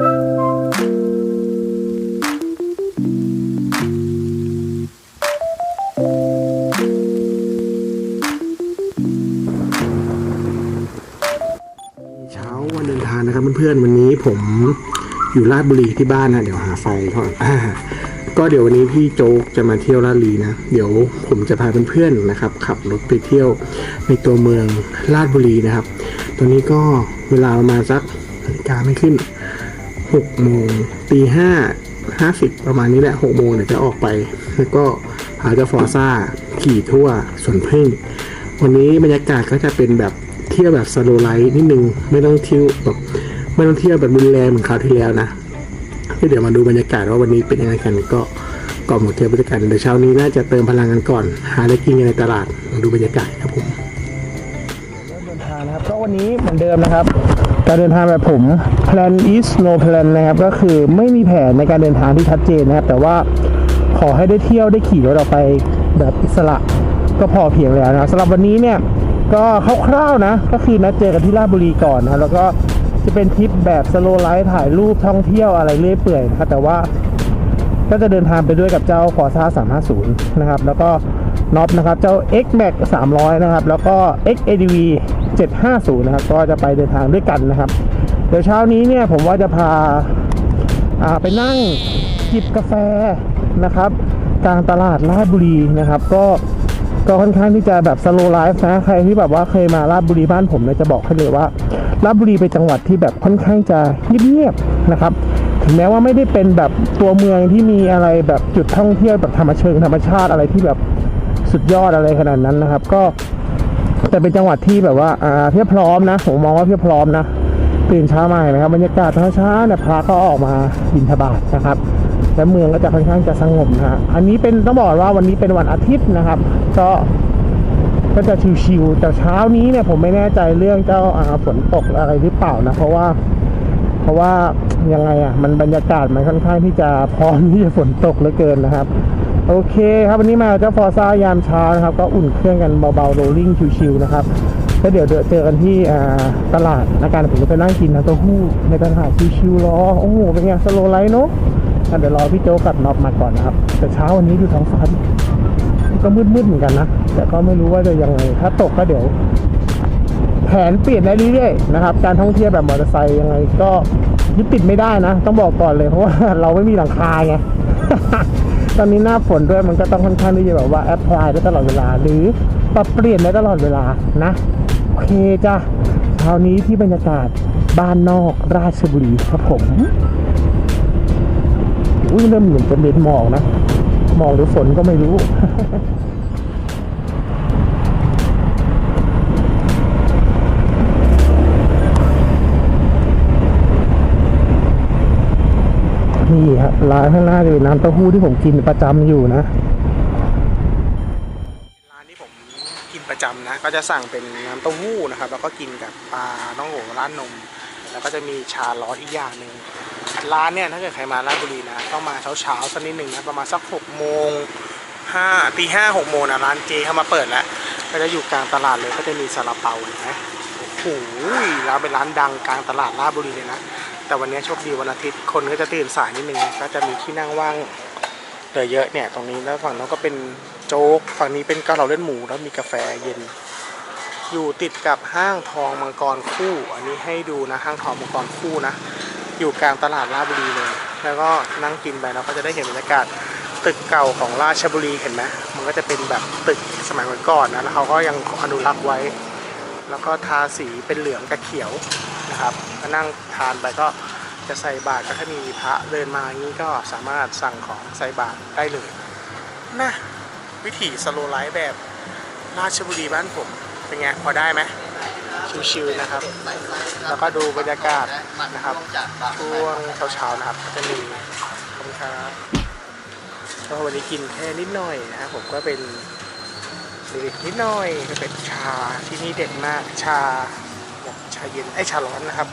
เช้าวันเดินทางนะครับเพื่อนๆวันนี้ผมอยู่ราชบุรีที่บ้านนะเดี๋ยวหาไฟก่อนอ่าก็เดี๋ยววันนี้พี่โจ๊กจะมาเที่ยวราชบุรีนะเดี๋ยวผมจะพาเพื่อนๆนะครับ ขับรถไปเที่ยวในตัวเมืองราชบุรีนะครับ ตอนนี้ก็เวลาประมาณสักนาฬิกาไม่ขึ้น หกโมงตีห้าห้าสิบประมาณนี้แหละหกโมงเดี๋ยจะออกไป แล้วก็พาจ้าฟอร์ซ่าขี่ทั่วสวนพึ่ง วันนี้บรรยากาศก็จะเป็นแบบเที่ยวแบบสโลไลท์นิดนึง ไม่ต้องเที่ยวแบบไม่ต้องเที่ยวแบบรุนแรงเหมือนคราวที่แล้วนะเดี๋ยวมาดูบรรยากาศว่าวันนี้เป็นยังไงกันก็ก่อนหมดเที่ยวบรรยากาศเดี๋ยวเช้านี้น่าจะเติมพลังกันก่อน หาอะไรกินกันในตลาดมาดูบรรยากาศครับผมเดินทางนะครับก็วันนี้เหมือนเดิมนะครับ การเดินทางแบบผม plan is no plan นะครับ ก็คือไม่มีแผนในการเดินทางที่ชัดเจนนะครับ แต่ว่าขอให้ได้เที่ยวได้ขี่รถออกไปแบบอิสระก็พอเพียงแล้วนะสำหรับวันนี้เนี่ยก็คร่าวๆนะ ก็คือนัดเจอกันที่ราชบุรีก่อนนะแล้วก็จะเป็นทริปแบบสโลไลท์ถ่ายรูปท่องเที่ยวอะไรเรื่อยเปื่อยนะครับแต่ว่าก็จะเดินทางไปด้วยกับเจ้า Forza 350 นะครับ แล้วก็น็อปนะครับ เจ้า X Max 300 นะครับ แล้วก็ X ADV 750 นะครับ ก็จะไปเดินทางด้วยกันนะครับ เดี๋ยวเช้านี้เนี่ยผมว่าจะพาาไปนั่งจิบกาแฟนะครับกลางตลาดราชบุรีนะครับ ก็ก็ค่อนข้างที่จะแบบสโลไลฟ์นะใครที่แบบว่าเคยมาราชบุรีบ้านผมเนี่ยจะบอกให้เลยว่าราชบุรีเป็นจังหวัดที่แบบค่อนข้างจะเงียบๆนะครับถึงแม้ว่าไม่ได้เป็นแบบตัวเมืองที่มีอะไรแบบจุดท่องเที่ยวแบบธรรมเชิงธรรมชาติอะไรที่แบบสุดยอดอะไรขนาดนั้นนะครับ ก็ แต่เป็นจังหวัดที่แบบว่าอ่าเพียบพร้อมนะผมมองว่าเพียบพร้อมนะตื่นเช้ามาเห็นะครับบรรยากาศเช้าๆเนี่ยพระก็ออกมาบินทบาทนะครับ และเมืองก็จะค่อนข้างจะสงบนะฮะอันนี้เป็นต้องบอกว่าวันนี้เป็นวันอาทิตย์นะครับ ก็ก็จะชิวๆแต่เช้านี้เนี่ยผมไม่แน่ใจเรื่องเจ้าอ่าฝนตกอะไรหรือเปล่านะ เพราะว่า เพราะว่ายังไงอะมันบรรยากาศมันค่อนข้างที่จะพร้อมที่จะฝนตกเหลือเกินนะครับ โอเคครับวันนี้มาเจ้าฟอร์ซ่ายามเช้านะครับ ก็อุ่นเครื่องกันเบาๆโรลลิ่งชิวๆนะครับแล้วเดี๋ยวเจอกันที่ตลาดนะการผมจะไปนั่งกินน้ำเต้าหู้ในตลาดชิวๆรอโอ้โหเป็นไงสโลไลท์เนาะเดี๋ยวรอพี่โจกับน็อปมาก่อนนะครับ แต่เช้าวันนี้ดูท้องฟ้าก็มืดๆเหมือนกันนะ แต่ก็ไม่รู้ว่าจะยังไง ถ้าตกก็เดี๋ยว แผนเปลี่ยนได้เรื่อยๆนะครับ การท่องเที่ยวแบบมอเตอร์ไซค์ยังไงก็ยึดติดไม่ได้นะ ต้องบอกก่อนเลยเพราะว่าเราไม่มีหลังคาไง ตอนนี้หน้าฝนด้วยมันก็ต้องค่อนข้างที่จะแบบว่าแอปพลายได้ตลอดเวลา หรือปรับเปลี่ยนได้ตลอดเวลานะโอเคจ้ะเช้านี้ที่บรรยากาศบ้านนอกราชบุรีครับผมอุ้ยเริ่มเหมือนจะเป็นหมอกนะหมอกหรือฝนก็ไม่รู้ นี่ฮะร้านข้างหน้าเลยน้ำเต้าหู้ที่ผมกินประจำอยู่นะร้านที่ผมกินประจำนะ ก็จะสั่งเป็นน้ำเต้าหู้นะครับ แล้วก็กินกับปลาต้องโหร้านนม แล้วก็จะมีชาร้อนอีกอย่างหนึ่งร้านเนี่ยถ้าเกิดใครมาราชบุรีนะต้องมาเช้าเช้าๆสักนิดหนึ่งนะประมาณสักหกโมงห้าตีห้าหกโมงนะร้านเจเข้ามาเปิดแล้วก็จะอยู่กลางตลาดเลยก็จะมีซาลาเปาเห็นไหมโอ้โหร้านเป็นร้านดังกลางตลาดราชบุรีเลยนะ แต่วันนี้โชคดีวันอาทิตย์คนก็จะตื่นสายนิดนึงก็จะมีที่นั่งว่างเหลือเยอะเนี่ยตรงนี้แล้วฝั่งนั้นก็เป็นโจ๊กฝั่งนี้เป็นเกาเหลาเลือดหมูแล้วมีกาแฟเย็น อยู่ติดกับห้างทองมังกรคู่ อันนี้ให้ดูนะห้างทองมังกรคู่นะ อยู่กลางตลาดราชบุรีเลย แล้วก็นั่งกินไปเราก็จะได้เห็นบรรยากาศตึกเก่าของราชบุรีเห็นไหมมันก็จะเป็นแบบตึกสมัยก่อนนะแล้วเขาก็ยังอนุรักษ์ไว้ แล้วก็ทาสีเป็นเหลืองกับเขียวนะครับก็นั่งทานไปก็จะใส่บาตรก็ถ้ามีพระเดินมาอย่างนี้ก็สามารถสั่งของใส่บาตรได้เลยนะวิถีสโลไลฟ์แบบราชบุรีบ้านผมเป็นไงพอได้ไหมชิวๆนะครับ แล้วก็ดูบรรยากาศนะครับช่วงเช้าๆนะครับก็จะมีขอบคุณครับก็วันนี้กินแค่นิดหน่อยนะครับผมก็เป็น ดูดินิดหน่อยจะเป็นชาที่นี่เด็ดมากชาแบบชาเย็นไอชาร้อนนะครับ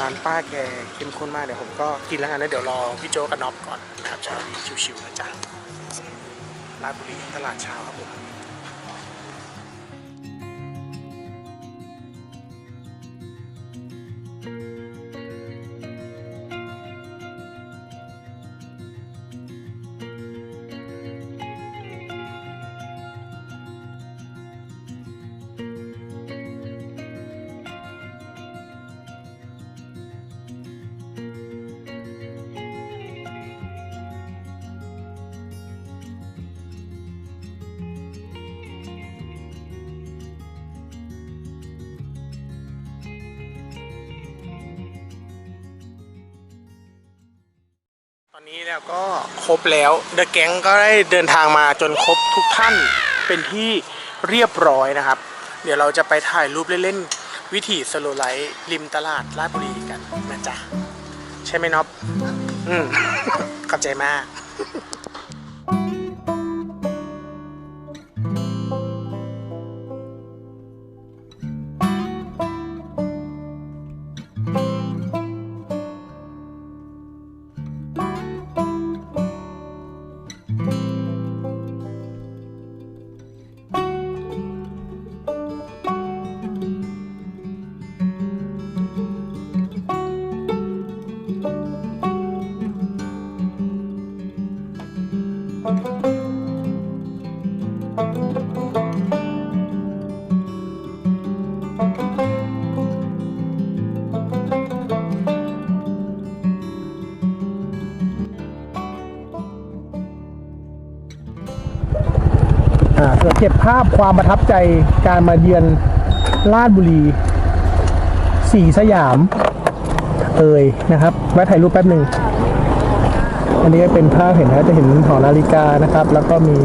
ร้านป้าแกเข้มข้นมากเดี๋ยวผมก็กินแล้วกันนะเดี๋ยวรอพี่โจกับน็อบก่อนนะครับเช้าชิวๆนะจ๊ะราบุรีตลาดเช้าครับผม อนนี้แล้วก็ครบแล้วเดอะแก๊งก็ได้เดินทางมาจนครบทุกท่านเป็นที่เรียบร้อยนะครับ เดี๋ยวเราจะไปถ่ายรูปเล่นๆวิถีสโลไลท์ริมตลาดลาดบุรีกันนะจ๊ะ ใช่ไหมน็อปอืม ขอบใจมาก เก็บภาพความประทับใจการมาเยือนลาดบุรี สีสยาม เอ่ยนะครับแวะถ่ายรูปแป๊บหนึ่งอันนี้เป็นภาพเห็นนะจะเห็นหอนาฬิกานะครับ แล้วก็มี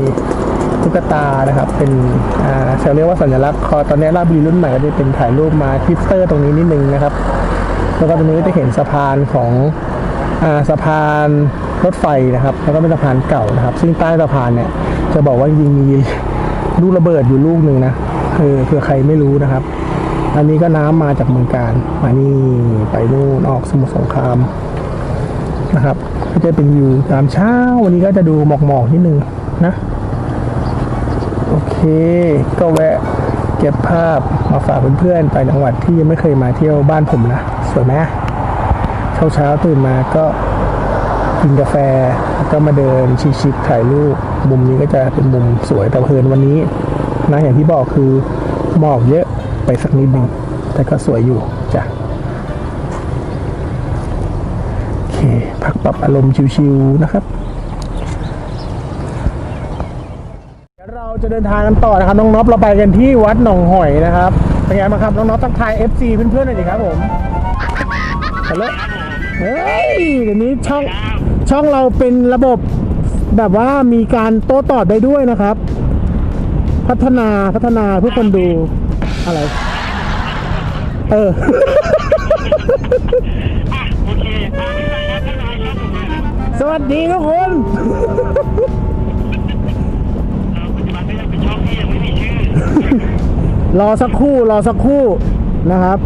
ตุ๊กตานะครับ เป็นอ่าเขาเรียกว่าสัญลักษณ์คอตอนนี้ลาดบุรีรุ่นใหม่ก็จะเป็นถ่ายรูปมาทิปสเตอร์ตรงนี้นิดนึงนะครับ แล้วก็ตรงนี้จะเห็นสะพานของอ่าสะพานรถไฟนะครับ แล้วก็เป็นสะพานเก่านะครับ ซึ่งใต้สะพานเนี่ยจะบอกว่าจริงมี ลูกระเบิดอยู่ลูกหนึ่งนะเออเผื่อใครไม่รู้นะครับ อันนี้ก็น้ำมาจากเมืองการมานี่ไปนู่นออกสมุทรสงครามนะครับ ก็จะเป็นวิวตามเช้า วันนี้ก็จะดูหมอกๆนิดนึงนะ โอเค ก็แวะเก็บภาพมาฝากเพื่อนๆ ไปจังหวัดที่ยังไม่เคยมาเที่ยวบ้านผมนะ สวยไหมเช้าเช้าๆตื่นมาก็ กินกาแฟแล้วก็มาเดินชิคๆถ่ายรูปมุมนี้ก็จะเป็นมุมสวยแต่เพลินวันนี้นะอย่างที่บอกคือหมอกเยอะไปสักนิดนึงแต่ก็สวยอยู่จ้ะโอเคพักปรับอารมณ์ชิวๆนะครับเดี๋ยวเราจะเดินทางกันต่อนะครับน้องน็อปเราไปกันที่วัดหนองหอยนะครับเป็นไงบ้างครับน้องน็อปทักทาย FC เพื่อนๆหน่อยดิครับผมฮัลโหล เฮ้ยเดี๋ยวนี้ช่องช่องเราเป็นระบบแบบว่ามีการโต้ตอบได้ด้วยนะครับ พัฒนาพัฒนาเพื่อคนดูอะไร เออโอเคตามที่ไปนะท่านนายครับผมเลยนะสวัสดีทุกคนเราปัจจุบันก็ยังเป็นช่องที่ยังไม่มีชื่อรอสักครู่รอสักครู่นะครับ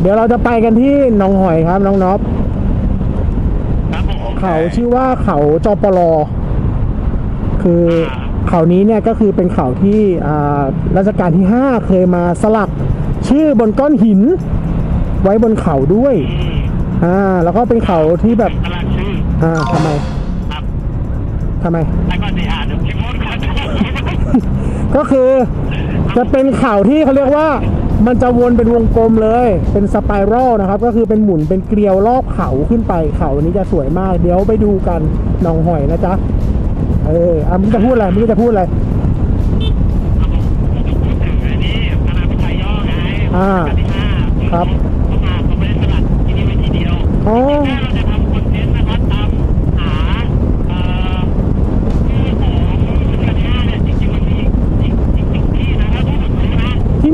เดี๋ยวเราจะไปกันที่หนองหอยครับน้องน็อปครับผมเขาชื่อว่าเขาจอปลอคือเขานี้เนี่ยก็คือเป็นเขาที่อ่ารัชกาลที่ 5 เคยมาสลักชื่อบนก้อนหิน ไว้บนเขาด้วยอืมอ่าแล้วก็เป็นเขาที่แบบตลาดชื่ออ่าทำไมครับทำไมแต่ก่อนจะอ่านเดี๋ยวพิมพ์ก่อนก็คือจะเป็นเข่าที่เขาเรียกว่า มันจะวนเป็นวงกลมเลย เป็นสไปรัลนะครับ ก็คือเป็นหมุนเป็นเกลียวรอบเขาขึ้นไป เขาอันนี้จะสวยมาก เดี๋ยวไปดูกันหนองหอยนะจ๊ะ เอออะมึงจะพูดอะไรมึงจะพูดอะไรพูดถึงอันนี้คณะพิชัยย่อไงอ่าที่ห้าครับเข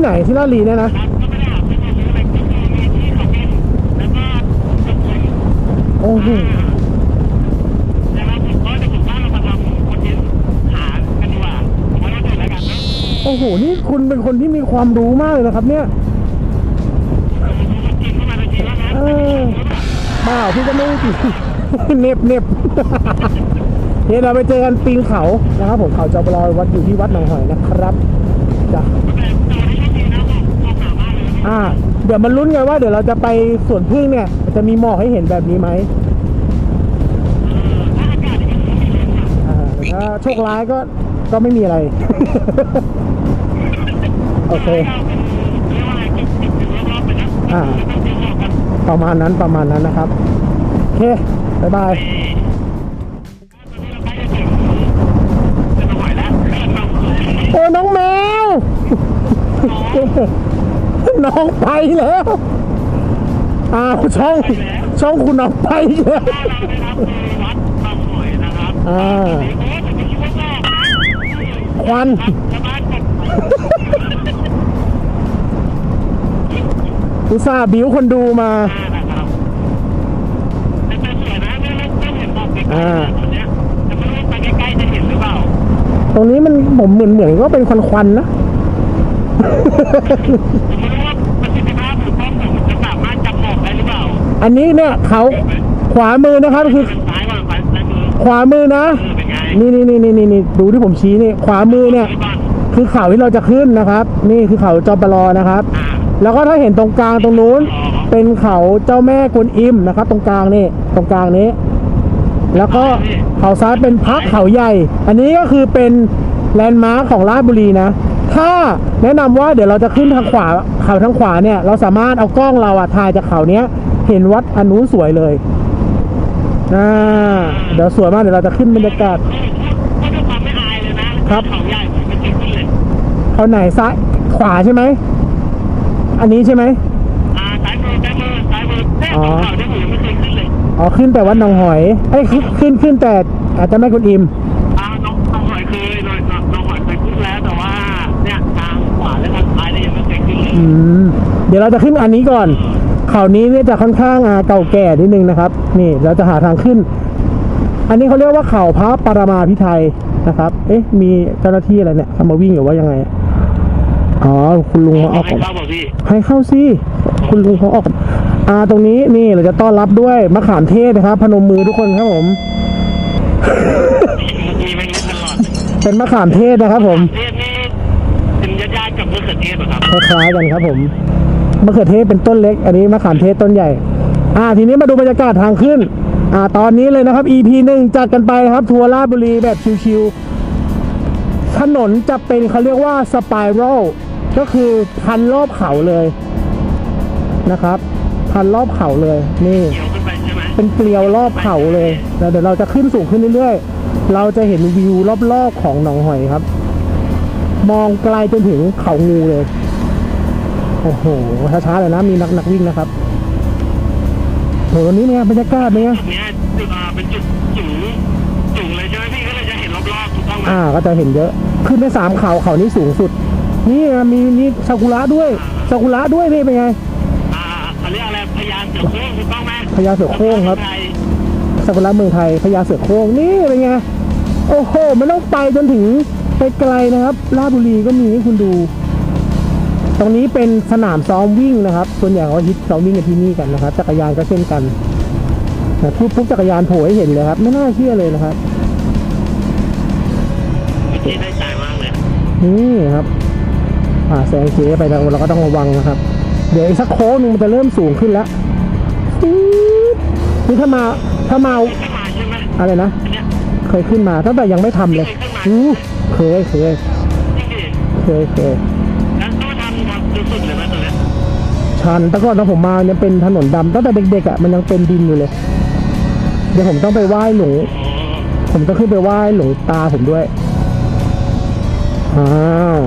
ไหนที่ลาดลีเนี่ยนะโอ้โหโอ้โห นี่คุณเป็นคนที่มีความรู้มากเลยนะครับ เนี่ยเบ้าพี่ก็ไม่เน็บเน็บเดี๋ยวเราไปเจอกันปีนเขานะครับผมเขาจะรอวัดอยู่ที่วัดหนองหอยนะครับจ้ะ อ่า เดี๋ยวมันลุ้นกันว่า เดี๋ยวเราจะไปสวนพึ่งเนี่ย จะมีหมอกให้เห็นแบบนี้ไหมถ้าอากาศอย่าถ้าโชคร้ายก็ก็ไม่มีอะไร โอเคเราเป็นเรียกว่าอะไรติดติดอยู่รอบๆไปนะอ่าต้องเตรียมตัวกันประมาณนั้นประมาณนั้นนะครับ โอเคบ๊ายบายโอ้น้องแมว น้องไปแล้วอ้าวช่องช่องคุณเอาไปอีกแล้วถ้าเราได้รับคือวัดบางหอยนะครับอ่าโอ้ยจะไม่คิดว่าแม่นะควันชาวบ้านกดอุตส่าห์บิ้วคนดูมา นะครับแต่แต่สวยนะไม่ไม่ไม่เห็นบอกไกลๆอ่าตอนเนี้ยแต่ไม่รู้ไปใกล้ๆจะเห็นหรือเปล่าตรงนี้มันผมเหมือนเหมือนก็เป็นควันควันๆนะผมไม่รู้ว่าประ อันนี้เนี่ยเขาขวามือนะครับคือซ้ายก่อนซ้ายซ้ายมือขวามือนะเออเป็นไงนี่นี่นี่นี่นี่ดูที่ผมชี้นี่ขวามือเนี่ย บ้านคือเขาที่เราจะขึ้นนะครับ นี่คือเขาจอปลอนะครับ อ่าแล้วก็ถ้าเห็นตรงกลางตรงนู้น เป็นเขาเจ้าแม่กวนอิมนะครับ ตรงกลางนี่ตรงกลางนี้ แล้วก็เขาซ้ายเป็นพักเขาใหญ่ อันนี้ก็คือเป็นแลนด์มาร์คของราชบุรีนะ ถ้าแนะนำว่าเดี๋ยวเราจะขึ้นทางขวาเขาทางขวาเนี่ย เราสามารถเอากล้องเราอะถ่ายจากเขาเนี้ย เห็นวัดอันนู้นสวยเลยอ่าเดี๋ยวสวยมากเดี๋ยวเราจะขึ้นบรรยากาศก็ด้วยความไม่อายเลยนะครับเขาใหญ่ผมไม่เคยขึ้นเลยเอาไหนซ้ายขวาใช่ไหม อันนี้ใช่ไหมอ่าซ้ายมือซ้ายมือซ้ายมือแค่ของเขาเนี่ยผมยังไม่เคยขึ้นเลยอ๋อขึ้นแต่วัดหนองหอยไอ้ยขึ้นขึ้นขึ้นแต่อาจจะไม่คุณอิมอ่าน้องน้องหอยเคยน้องน้องน้องหอยเคยขึ้นแล้วแต่ว่าเนี่ยทางขวาและทางซ้ายเนี่ยยังไม่เคยขึ้นเลยอืมเดี๋ยวเราจะขึ้นอันนี้ก่อน เขานี้เนี่ยจะค่อนข้างอ่าเก่าแก่นิดนึงนะครับ นี่เราจะหาทางขึ้น อันนี้เขาเรียกว่าเขาพระปรมาพิไทยนะครับ เอ๊ะ มีเจ้าหน้าที่อะไรเนี่ยเขามาวิ่งหรือว่ายังไงอะอ๋อ คุณลุงมาออกให้เข้าบอกพี่ให้เข้าสิ คุณลุงเขาออก อ่า ตรงนี้นี่เราจะต้อนรับด้วยมะขามเทศนะครับ พนมมือทุกคนครับผมมีแมงมุมตลอดเป็นมะขามเทศนะครับผมเทศนี่เป็นญาติๆกับมะเขือเทศเหรอครับ คล้ายๆกันครับผม มะเขือเทศเป็นต้นเล็ก อันนี้มะขามเทศต้นใหญ่ อ่า ทีนี้มาดูบรรยากาศทางขึ้น อ่า ตอนนี้เลยนะครับ EP หนึ่งจัดกันไปครับ ทัวร์ลาดบุรีแบบชิวๆถนนจะเป็นเขาเรียกว่าสไปรัลก็คือพันรอบเขาเลยนะครับ พันรอบเขาเลย นี่เกี่ยวขึ้นไปใช่ไหมเป็นเกลียวรอบเขาเลยแล้วเดี๋ยวเราจะขึ้นสูงขึ้นเรื่อยๆ เราจะเห็นวิวรอบๆของหนองหอยครับ มองไกลจนถึงเขางูเลย โอ้โหช้าๆเลยนะมีนักนักวิ่งนะครับโหวันนี้เนี่ยบรรยากาศเนี่ยจุดเนี้ยจุดอ่าเป็นจุดจุ๋งจุ๋งเลยใช่ไหมพี่ก็เลยจะเห็นรอบๆถูกต้องไหมอ่าก็จะเห็นเยอะขึ้นไปสามเขาเขานี้สูงสุด นี่นะมีมีซากุระด้วยซากุระด้วยนี่เป็นไงอ่าเขาเรียกอะไรพยานเสือโคร่งถูกต้องไหมพญาเสือโคร่งครับไทยซากุระเมืองไทยพญาเสือโคร่งนี่เป็นไงโอ้โหมันต้องไปจนถึงไปไกลนะครับราชบุรีก็มีให้คุณดู ตรงนี้เป็นสนามซ้อมวิ่งนะครับส่วนใหญ่เขาฮิตซ้อมวิ่งกันที่นี่กันนะครับ จักรยานก็เช่นกันแต่พูดปุ๊บจักรยานโผล่ให้เห็นเลยครับ ไม่น่าเชื่อเลยนะครับที่ได้ใจมากเลยนี่ครับ อ่าแซงเคไปแล้วเราก็ต้องระวังนะครับ เดี๋ยวอีกสักโค้งหนึงมันจะเริ่มสูงขึ้นแล้วปี๊ดนี่ถ้ามาถ้ามาเคยมาใช่ไหมอะไรนะอันเนี้ยเคยขึ้นมาตั้งแต่ยังไม่ทำเลยอู้เคยเคยจริงดิเคยเคย ชันแต่ก่อนตอนผมมายังเป็นถนนดำตั้งแต่เด็กๆอะมันยังเป็นดินอยู่เลย เดี๋ยวผมต้องไปไหว้หลวงผมต้องขึ้นไปไหว้หลวงตาผมด้วยอ้าว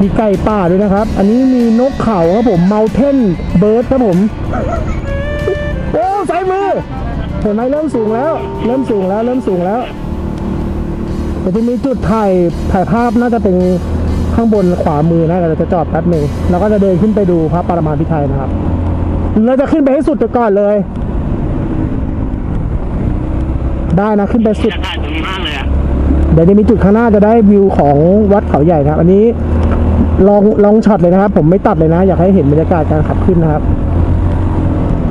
มีไก่ป่าด้วยนะครับ อันนี้มีนกเขาครับผมเมาเทนเบิร์ดครับผมโอ้ใสายมือเห็นไหมเริ่มสูงแล้ว เริ่มสูงแล้ว เริ่มสูงแล้วเดี๋ยวจะมีจุดถ่ายถ่ายภาพน่าจะเป็น ข้างบนขวามือนะเราจะจอดแป๊บหนึ่งเราก็จะเดินขึ้นไปดูพระปรมาภิไธยนะครับ เราจะขึ้นไปให้สุดไปก่อนเลย ได้นะขึ้นไปบรสุรดยากาศดีมากเลยอะเดี๋ยวจะมีจุดข้างหน้าจะได้วิวของวัดเขาใหญ่นะครับ อันนี้ลองลองช็อตเลยนะครับ ผมไม่ตัดเลยนะ อยากให้เห็นบรรยากาศการขับขึ้นนะครับ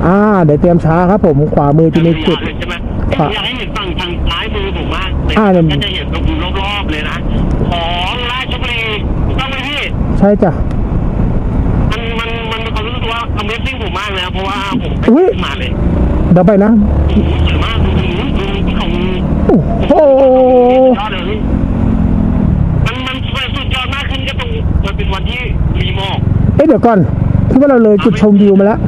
อ่า เดี๋ยวเตรียมช้าครับ ผมขวามือจะมีจุดใช่ไหมขวาอยากให้เห็นฝั่งทางซ้ายมือผมมากเลยอ่าเนี่ยก็จะเห็นวิวรอบๆเลยนะของราชบุรีถูกต้องไหมพี่ ใช่จ้ะ มันมันมันมีความรู้สึกว่า Amazing ผมมากเลยนะเพราะว่าผมอุ๊ไม่ยขึ้นมาเลยเดี๋ยวไปนะ โอ้โหสวยมากดูดูดูดูของโอ้โห ยอดเลยพี่มันมันสุดยอดมากขึ้นก็ตรงมันเป็นวันที่มีหมอกเอ๊ะเดี๋ยวก่อนคิดว่าเราเลยจุดชมวิวมาแล้ว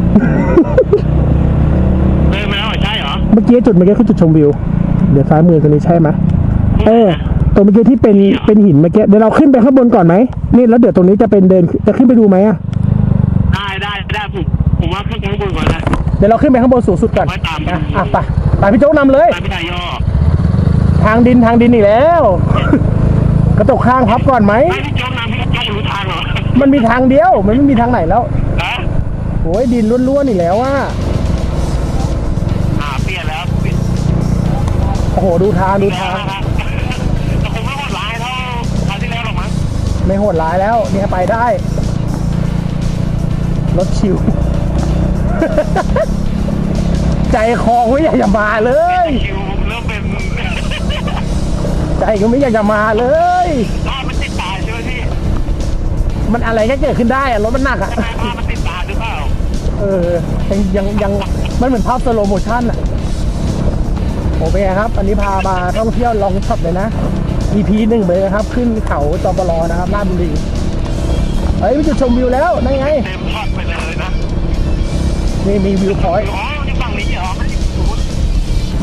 เลยมาแล้วเหรอใช่เหรอเมื่อกี้จุดเมื่อกี้คือจุดชมวิว เดี๋ยวซ้ายมือตรงนี้ใช่ไหมเออ ตรงเมื่อกี้ที่เป็นเป็นหินเมื่อกี้เดี๋ยวเราขึ้นไปข้างบนก่อนไหมนี่แล้วเดี๋ยวตรงนี้จะเป็นเดินจะขึ้นไปดูไหมอะได้ได้ได้ผมผมว่าขึ้นไปข้างบนก่อนนะเดี๋ยวเราขึ้นไปข้างบนสูงสุดก่อนไว้ตามอะอะไปไปพี่โจ๊กนำเลย ตามพี่นายย่อทางดินทางดินอีกแล้ว กระจกข้างพับก่อนไหม ไม่พี่โจ๊กนำพี่โจ๊กรู้ทางเหรอมันมีทางเดียว มันไม่มีทางไหนแล้วฮะโอ้ยดินล้วนๆอีกแล้วว่าอ่าเปลี่ยนแล้วเปลี่ยนโอ้โหดูทางดูแล้วทางนะฮะ ไม่โหดร้ายแล้ว เนี่ยไปได้ รถชิว ใจคอไม่อยากจะมาเลย คิวเริ่มเป็นใจก็ไม่อยากจะมาเลย ภาพมันติดตาใช่ไหมพี่มันอะไรก็เกิดขึ้นได้อะรถมันหนักอะใช่ไหมภาพมันติดตาหรือเปล่าเออยังยังยังมันเหมือนภาพสโลโมชั่นอะโอเคครับ อันนี้พามาท่องเที่ยวลองช็อตเลยนะ EP หนึ่งเลยนะครับ ขึ้นเขาจอปลอนะครับราชบุรีเฮ้ยมีจุดชมวิวแล้วนั่นไงเต็มช็อตไปเลยนะนี่มีวิวพอยต์อ๋อนี่ฝั่งนี้เหรอมันอยู่นู้น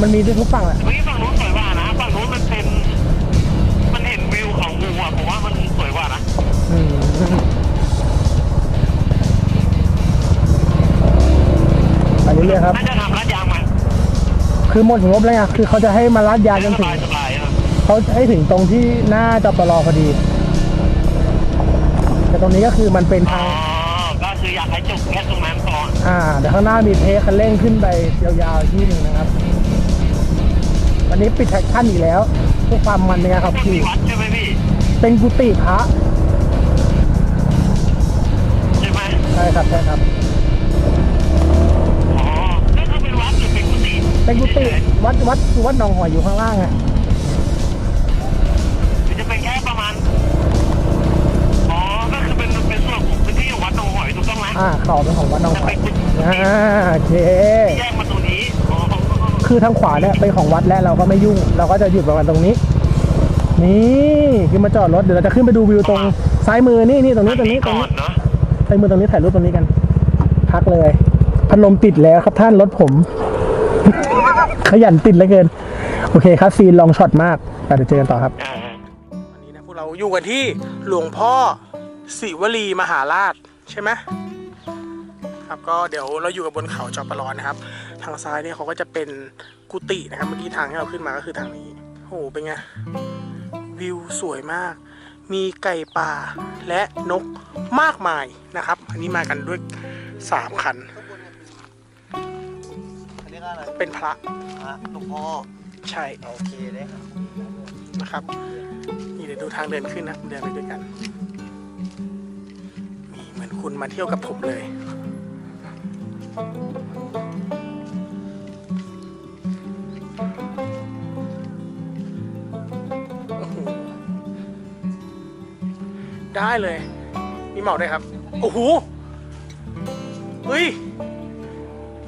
มันมีได้ทุกฝั่งอะเมื่อกี้ฝั่งนู้นสวยกว่านะฝั่งนู้นมันเป็นมันเห็นวิวของงูอะผมว่ามันสวยกว่านะอืมไปเรื่อยๆครับน่าจะทำรัดยางมันคือหมดงบแล้วไงคือเขาจะให้มาลาดยางจนถึง เขาให้ถึงตรงที่หน้าจอปลอพอดี แต่ตรงนี้ก็คือมันเป็นอ๋ทาองก็คืออยากให้จบแค่ตรงนั้นก่อนอ่าเดี๋ยวข้างหน้ามีเทคคันเร่งขึ้นไปยาวๆที่หนึ่งนะครับ วันนี้ปิดแท็กชั่นอีกแล้วเพื่อความมันในการขับต้องขี่มีวัดใช่ไหมพี่เป็นกุฏิพระใช่ไหมใช่ครับใช่ครับอ๋อก็คือเป็นวัดหรือเป็นกุฏิเป็นกุฏิวัดวัดคือวัดหนองหอยอยู่ข้างล่างไง ถูกต้องไหมอ่าเขาเป็นของวัดหนองหอยเป็นกุฏิอ่าโอเค แยกมาตรงนี้อ๋อคือทางขวาเนี่ยเป็นของวัดแล้วเราก็ไม่ยุ่ง เราก็จะหยุดประมาณตรงนี้ นี่คือมาจอดรถเดี๋ยวเราจะขึ้นไปดูวิวตรงซ้ายมือนี่นี่ตรงนี้ตรงนี้ตรงก่อนี้นเนาะซ้ายมือตรงนี้ถ่ายรูปตรงนี้กัน พักเลยพัดลมติดแล้วครับท่านรถผม ขยันติดเหลือเกิน โอเคครับซีนลองช็อตมากไปเดี๋ยวเจอกันต่อครับ อ่าวันนี้นะพวกเราอยู่กันที่หลวงพ่อศิวลีมหาราชใช่ไหม ครับก็เดี๋ยวเราอยู่กับบนเขาจอปลอนนะครับ ทางซ้ายเนี่ยเขาก็จะเป็นกุฏินะครับเมื่อกี้ทางที่เราขึ้นมาก็คือทางนี้โอ้โหเป็นไงวิวสวยมาก มีไก่ป่าและนกมากมายนะครับ อันนี้มากันด้วยสามคัน อันนี้ก็อะไรเป็นพระพระหลวงพ่อใช่โอเคเลยครับนะครับ นี่เดี๋ยวดูทางเดินขึ้นนะเดินไปด้วยกันนี่เหมือนคุณมาเที่ยวกับผมเลยโอ้โห ได้เลย มีเหมาด้วยครับ โอ้โหเฮ้ย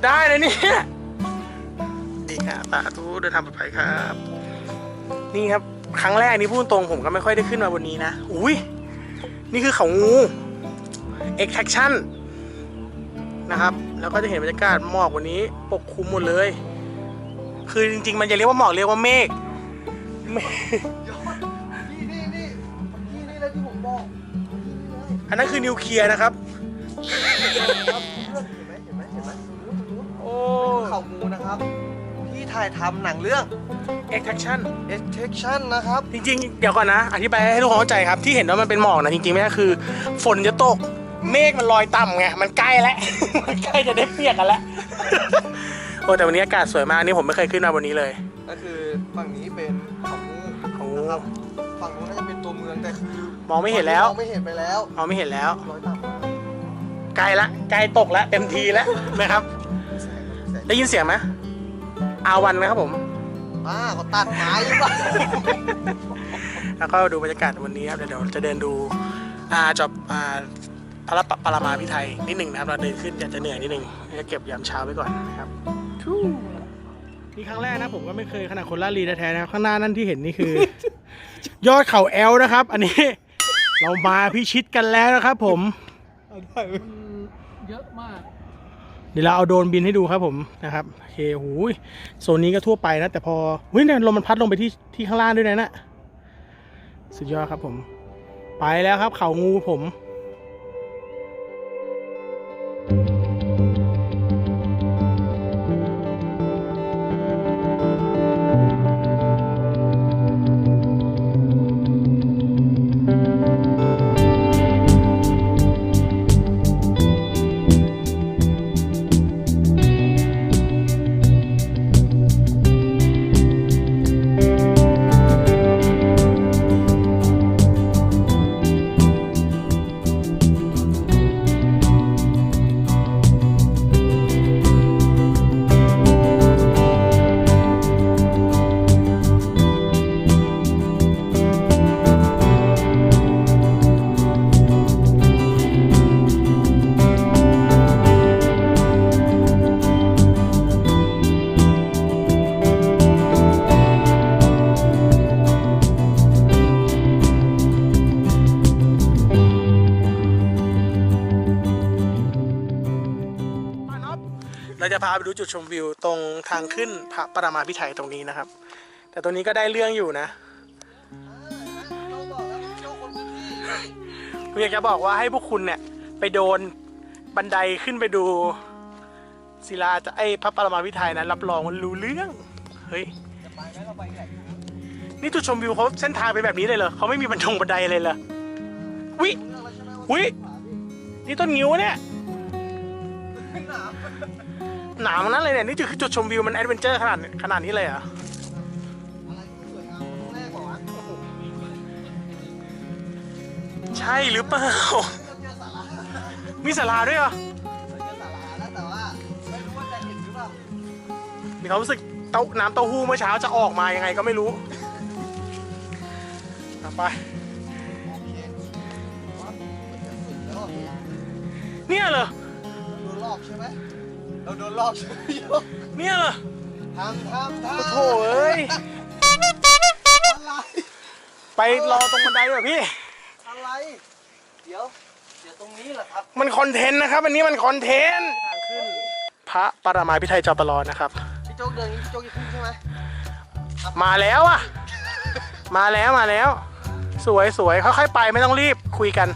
ได้เลยเนี่ยดีครับสาธุเดินทางปลอดภัยครับ นี่ครับ ครั้งแรกนี่พูดตรงผมก็ไม่ค่อยได้ขึ้นมาบนนี้นะ อุ้ย นี่คือเขางู extraction นะครับ แล้วก็จะเห็นบรรยากาศหมอกวันนี้ปกคลุมหมดเลย คือจริง ๆ มันจะเรียกว่าหมอกเรียกว่าเมฆเมฆนี่นี่นี่นี่นี่เลยที่ผมบอกอันนั้นคือนิวเคลียร์นะครับครับเพื่อนเห็นไหมเห็นไหมเห็นไหมตรงนู้นตรงนู้นโอ้เขางูนะครับที่ถ่ายทำหนังเรื่อง extraction extraction นะครับ จริงๆ เดี๋ยวก่อนนะ อธิบายให้ทุกคนเข้าใจครับ ที่เห็นว่ามันเป็นหมอกนะ จริงๆ ไม่ใช่คือ ฝนจะตก เมฆมันลอยต่ำไง มันใกล้แล้ว มันใกล้จะได้เปียกกันแล้ว โอ้แต่วันนี้อากาศสวยมาก นี่ผมไม่เคยขึ้นมาบนนี้เลย ก็คือฝั่งนี้เป็นเขางูโอ้นะครับฝั่งนู้นน่าจะเป็นตัวเมืองแต่คือมองไม่เห็นแล้ว มองไม่เห็นไปแล้วมองไม่เห็นแล้วร้อยต่ำมากใกล้ละ ใกล้ตกแล้วเต็มทีแล้วนะครับ แสงแสงได้ยินเสียงไหมอาวันนะครับผมป้าเขาตัดไม้หรือเปล่าแล้วก็ดูบรรยากาศวันนี้ครับเดี๋ยวเราจะเดินดูอ่าจอบอ่า พระปรมาพิไทยนิดหนึ่งนะครับเราเดินขึ้นอยากจะเหนื่อยนิดหนึ่งจะเก็บยามเช้าไว้ก่อนนะครับนี่ครั้งแรกนะผมก็ไม่เคยขนาดคนลาดลีแท้ๆนะครับข้างหน้านั่นที่เห็นนี่คือ ยอดเขาแอลนะครับ อันนี้เรามาพิชิตกันแล้วนะครับ ผมเยอะมาก เดี๋ยวเราเอาโดรนบินให้ดูครับผมนะครับโอเคหูยโซนนี้ก็ทั่วไปนะ แต่พอเฮ้ยเนี่ยลมมันพัดลงไปที่ที่ข้างล่างด้วยนะน่ะสุดยอดครับผม ไปแล้วครับ เขางูผมาไปดูจุดชมวิวตรงทางขึ้นพระประมาพิไทยตรงนี้นะครับ แต่ตรงนี้ก็ได้เรื่องอยู่นะอกแล้วโจคนพื้นที่ผมอยากจะบอกว่าให้พวกคุณเนี่ยไปโดนบันไดขึ้นไปดูศิลาจะไอ้พระปรมาพิไทยนะรับรองว่ารู้เรื่อง เฮ้ยนี่จุดชมวิวเขาเส้นทางเป็นแบบนี้เลยเหรอเขาไม่มีบันทงบันไดเลยเหรเรื่องแล้วใช่ไหมอุ๊ยนี่ต้นงิ้วเนี่ย หนามหนามนั้นเลยเนี่ย นี่คือจุดชมวิวมันแอดเวนเจอร์ขนาดขนาดนี้เลยเหรออะไรที่สวยงามตรงแรกบอกว่าใช่หรือเปล่าเราเจอสารามีศาลาด้วยเหรอเราเจอสาราแล้วแต่ว่าไม่รู้ว่าจะเห็นหรือเปล่ามีความรู้สึกเต้าน้ำเต้าหู้เมื่อเช้าจะออกมายังไงก็ไม่รู้เอาไปโอเคว่ามันจะสุดแล้วเนี่ยเหรอโดนหลอกใช่ไหม เราโดนหลอกใช่ไหมโยเนี่ยเหรอทำทำทำโอ้โถเอ้ย อะไรไปรอตรงบันไดดีกว่าพี่ อะไร เดี๋ยว เดี๋ยวตรงนี้แหละครับ มันคอนเทนต์นะครับ อันนี้มันคอนเทนต์ ทางขึ้น พระปรมาพิไทยจอปรนะครับ พี่โจ๊กเดินพี่โจ๊กจะขึ้นใช่ไหมมาแล้วอะมาแล้วมาแล้ว สวยสวยค่อยๆไปไม่ต้องรีบคุยกัน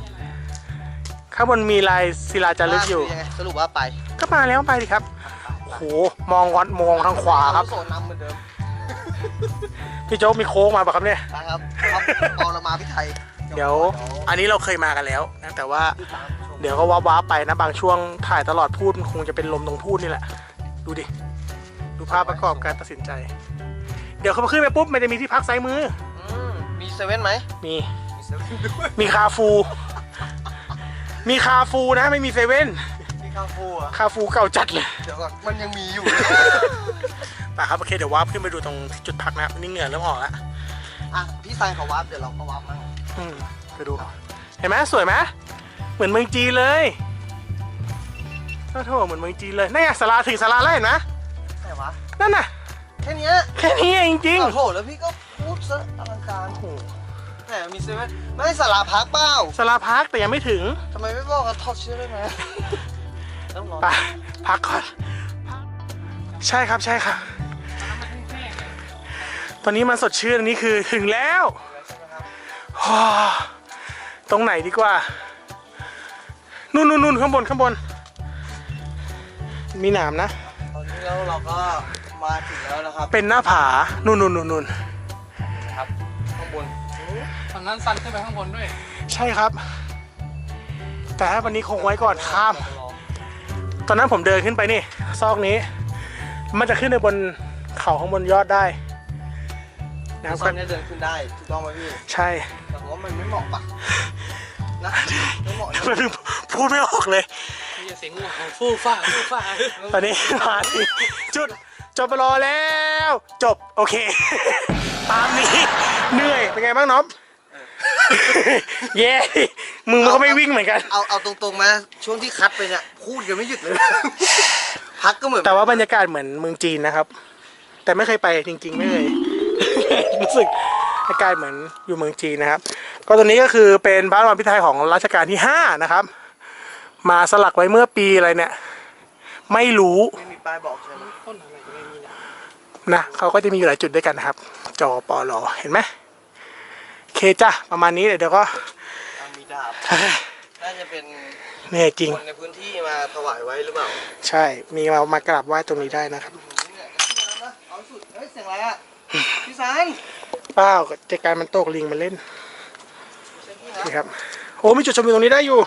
ข้างบนมีลายศิลาจารึกอยู่ยังไงสรุปว่าไปก็มาแล้วไปดิครับโอ้โหมองวัดมองทางขวาครับ โซนนำเหมือนเดิมพี่โจ๊กมีโค้งมาปะครับเนี่ย ไปครับครับปอลมาพี่ไทยเดี๋ยวอันนี้เราเคยมากันแล้วนะแต่ว่าติดตามชมเดี๋ยวก็ว้าๆไปนะบางช่วงถ่ายตลอดพูดมันคงจะเป็นลมตรงพูดนี่แหละ ดูดิ ดูภาพประกอบการตัดสินใจ เดี๋ยวเขาขึ้นไปปุ๊บมันจะมีที่พักซ้ายมือ อืมมีเซเว่นไหมมีมีเซเว่นด้วยมีคาฟู มีคาฟูนะไม่มีเซเว่นมีคาฟูอะ คาฟูเก่าจัดเลย เดี๋ยวก่อนมันยังมีอยู่ไปครับโอเคเดี๋ยววาร์ปขึ้นไปดูตรงจุดพักนะครับนี่เหงื่อเริ่มออกแล้วอะ พี่ซายเขาวับเดี๋ยวเราก็วับมั่งอืมไปดู เห็นไหมสวยไหมเหมือนเมืองจีนเลยโอ้โหเหมือนเมืองจีนเลยนี่นไงสาราถึงสาราแล้วเห็นไหมไหนวะ นั่นน่ะ แค่เนี้ยแค่นี้เองจริงโอ้โหแล้วพี่ก็พูดซะอลังการโอ้โห แหมมีเซเว่นไม่ให้สาราพักเปล่าสาราพักแต่ยังไม่ถึงทำไมไม่บอกกันทอดเชื้อได้ไหมต้องรอไปพักก่อน ใช่ครับใช่ครับ ตอนนี้มันสดชื่นอันนี้คือถึงแล้วฮ่าตรงไหนดีกว่า นู่นนู่นนู่นข้างบนข้างบน มีหนามนะ ตอนนี้แล้วเราก็มาถึงแล้วนะครับ เป็นหน้าผา นู่นนู่นนู่นนู่นครับข้างบน ทางนั้นสั่นขึ้นไปข้างบนด้วยใช่ครับ แต่ถ้าวันนี้คงไว้ก่อนข้าม ตอนนั้นผมเดินขึ้นไปนี่ ซอกนี้ มันจะขึ้นไปบนเขาข้างบนยอดได้นะคน้ำรับซ้ำเนี่ยเดินขึ้นได้ถูกต้องไหมพี่ใช่แต่ผมว่ามันไม่เหมาะปะนะไม่เหมาะนะพูดไม่ออกเลย มีแต่เสียงงูเห่าฟู่ฟ้าฟู่ฟ้าตอนนี้ มาที่จุดจบรอแล้ว จบ โอเค ตามนี้ เหนื่อย เป็นไงบ้างน้อง เย้มึงมันก็ไม่วิ่งเหมือนกัน เอาเอาตรงๆมาช่วงที่คัดไปเนี่ยพูดกันไม่หยุดเลย พักก็เหมือนแต่ว่าบรรยากาศเหมือนเมืองจีนนะครับ แต่ไม่เคยไปจริง ๆ ไม่เคย รู้สึกบรรยากาศเหมือนอยู่เมืองจีนนะครับ ก็ตัวนี้ก็คือเป็นพระราชพิไทยของรัชกาลที่ห้านะครับ มาสลักไว้เมื่อปีอะไรเนี่ย ไม่รู้ไม่มีป้ายบอกใช่ไหมต้นอะไรก็ไม่มีนะนะเขาก็จะมีอยู่หลายจุดด้วยกันนะครับ จอปอลอเห็นไหมโอ เคจ้ะประมาณนี้เดี๋ยวก็อะมีดาบน่าจะเป็นเหนื่อยจริงคนในพื้นที่มาถวายไว้หรือเปล่า ใช่มีมามากราบไหว้ตรงนี้ได้นะครับเนี่ยเอาสุดเฮ้ยเสียงอะไรอะพี่ซันเปล่าเจการมันตกลิงมาเล่นเสียงพี่นะนี่ครับโอ้มีจุดชมวิวตรงนี้ได้อยู่